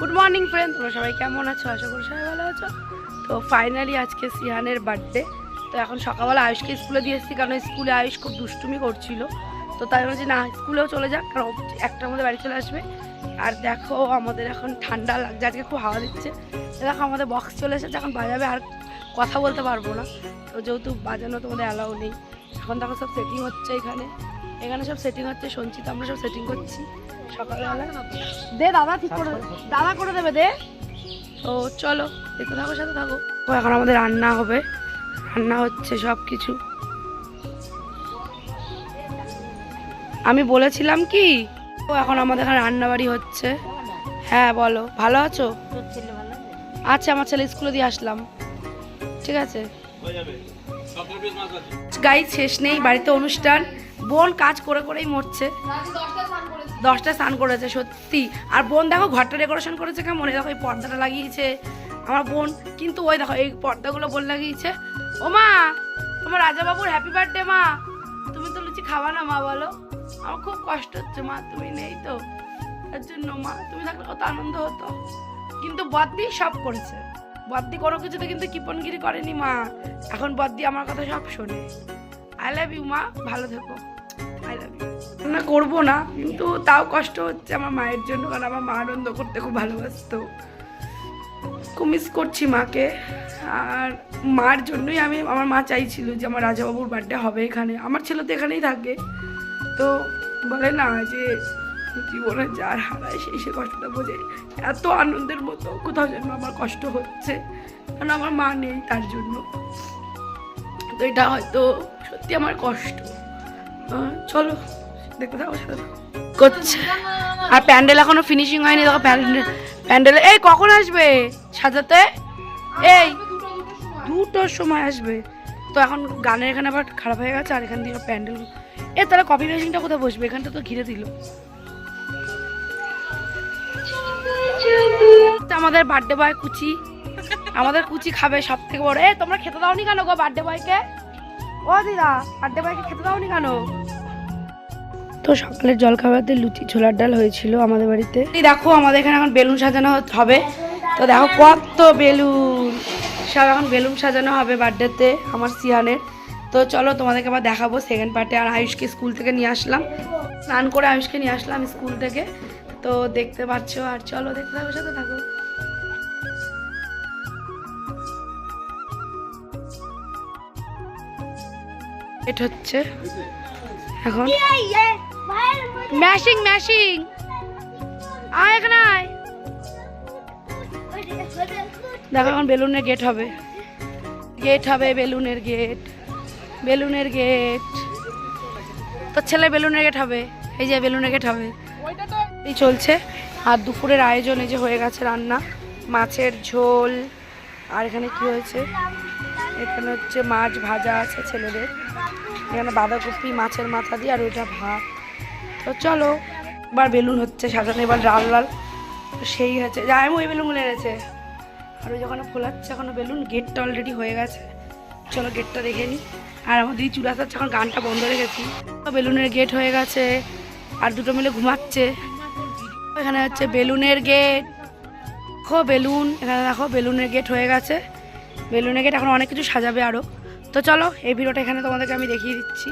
Good morning friend তোমরা সবাই কেমন আছো? আশা করি সবাই ভালো আছো। তো ফাইনালি আজকে সিহানের বার্থডে তো এখন সকালবেলা আয়ুষকে স্কুলে দিয়ে এসেছি, কারণ স্কুলে আয়ুষ খুব দুষ্টুমি করছিল। তো তাই বলছি না, স্কুলেও চলে যাক, কারণ একটার মধ্যে বাড়ি চলে আসবে। আর দেখো, আমাদের এখন ঠান্ডা লাগছে, আজকে খুব হাওয়া দিচ্ছে। দেখো, আমাদের বক্স চলে এসেছে, এখন বাজাবে আর কথা বলতে পারব না। তো যেহেতু বাজানো তোমাদের অ্যালাউ নেই, এখন দেখো সব সেটিং হচ্ছে এখানে। এখানে সব সেটিং হচ্ছে শুনছি তো আমরা সব সেটিং করছি। সকালবেলা। দে দাদা ঠিক করে দাদা করে দেবে দে। তো চলো দেখতে থাকো সাথে থাকো। তো এখন আমাদের রান্না হবে। রান্না হচ্ছে সব কিছু আমি বলেছিলাম কি ও এখন আমাদের এখানে রান্নাবাড়ি হচ্ছে। হ্যাঁ বলো। ভালো আছো? আচ্ছা আমার ছেলে স্কুলে দিয়ে আসলাম। ঠিক আছে? গাই, শেষ নেই, বাড়িতে অনুষ্ঠান। বোন কাজ করে করেই মরছে। দশটা স্নান করেছে, সত্যি। আর বোন দেখো, ঘরটা ডেকোরেশন করেছে কেমন? দেখো, এই পর্দাটা লাগিয়েছে আমার বোন। কিন্তু ওই দেখো, এই পর্দাগুলো বোন লাগিয়েছে। ও মা, তোমার রাজাবাবুর হ্যাপি বার্থডে মা। তুমি তো লুচি খাওয়া না, মা, বলো? আমার খুব কষ্ট হচ্ছে, মা, তুমি নেই তো। তার জন্য, মা, তুমি থাকলে কত আনন্দ হতো। কিন্তু বদ্দি সব করেছে। বদ্দি কোনো কিছুতে কিন্তু কিপনগিরি করেনি মা। এখন বদ্দি আমার কথা সব শোনে। আই লাভ ইউ মা। ভালো থেকো। আই লাভ ইউ না, করব না, কিন্তু তাও কষ্ট হচ্ছে আমার মায়ের জন্য, কারণ আমার মা আনন্দ করতে খুব ভালোবাসতো। খুব মিস করছি মাকে। আর মার জন্যই আমি, আমার মা চাইছিল যে আমার রাজাবাবুর বার্থডে হবে এখানে। আমার ছেলে তো এখানেই থাকে। তো বলে না যে জীবনে যার হারায় সেই সে কষ্টটা বোঝে। এত আনন্দের মতো কোথাও যেন আমার কষ্ট হচ্ছে। কারণ আমার মা নেই তার জন্য। তো এটা হয়তো সত্যি আমার কষ্ট। চলো, দেখতে থাকো, সাথে করছে। আর প্যান্ডেল এখনও ফিনিশিং হয়নি, দেখো প্যান্ডেল প্যান্ডেল, এই কখন আসবে? সাজাতে? এই, দুটোর সময় আসবে। তো এখন গানের এখানে আবার খারাপ হয়ে গেছে, আর এখান দিয়ে প্যান্ডেল, এ তারা কপি মেশিনটা কোথায় বসবে? এখানটা তো ঘিরে দিল। আমাদের বার্থডে বয় কুচি। আমাদের কুচি খাবে সব থেকে বড়। এ তোমরা খেতে দাওনি কেন গো বার্থডে বয়কে ও দিদা বার্থডে বয়কে খেতে দাওনি কেন? তো সকালের জলখাবারতে লুচি ছোলার ডাল হয়েছিল আমাদের বাড়িতে। এই দেখো আমাদের এখানে এখন বেলুন সাজানো হবে। তো দেখো কত বেলুন। সব এখন বেলুন সাজানো হবে বার্থডেতে আমার সিয়ানের। তো চলো তোমাদেরকে আবার দেখাবো সেকেন্ড পার্টে আর আয়ুষকে স্কুল থেকে নিয়ে আসলাম। স্নান করে আয়ুষকে নিয়ে আসলাম স্কুল থেকে। তো দেখতে পাচ্ছ, আর চলো দেখতে থাকো, সাথে থাকো। এটা হচ্ছে এখন ম্যাশিং ম্যাশিং। আয় এখানে দেখো এখন বেলুনের গেট হবে। গেট হবে বেলুনের গেট বেলুনের গেট। তোর ছেলে বেলুনের গেট হবে, এই যে বেলুনের গেট হবে। এই চলছে। আর দুপুরের আয়োজন যে হয়ে গেছে রান্না। মাছের ঝোল, আর এখানে কি হয়েছে? এখানে হচ্ছে মাছ ভাজা আছে ছেলেদের। এখানে বাঁধাকপি, মাছের মাথা দিয়ে আর ওইটা ভাত। তো চলো, এবার বেলুন হচ্ছে সাজানো, এবার লাল লাল। সেই হচ্ছে, যা আমি ওই বেলুনগুলো এনেছে। আর ওই যখন ফোলাচ্ছে এখনও বেলুন গেটটা অলরেডি হয়ে গেছে। চলো গেটটা দেখে নিই আর আমাদের এই চুড়া যাচ্ছে এখন গানটা বন্ধ রেখেছি। বেলুনের গেট হয়ে গেছে, আর দুটো মিলে ঘুমাচ্ছে। এখানে হচ্ছে বেলুনের গেট। খো বেলুন, এখানে দেখো বেলুনের গেট হয়ে গেছে। বেলুনের গেট এখন অনেক কিছু সাজাবে আরও তো চলো, এই ভিডিওটা এখানে তোমাদেরকে আমি দেখিয়ে দিচ্ছি।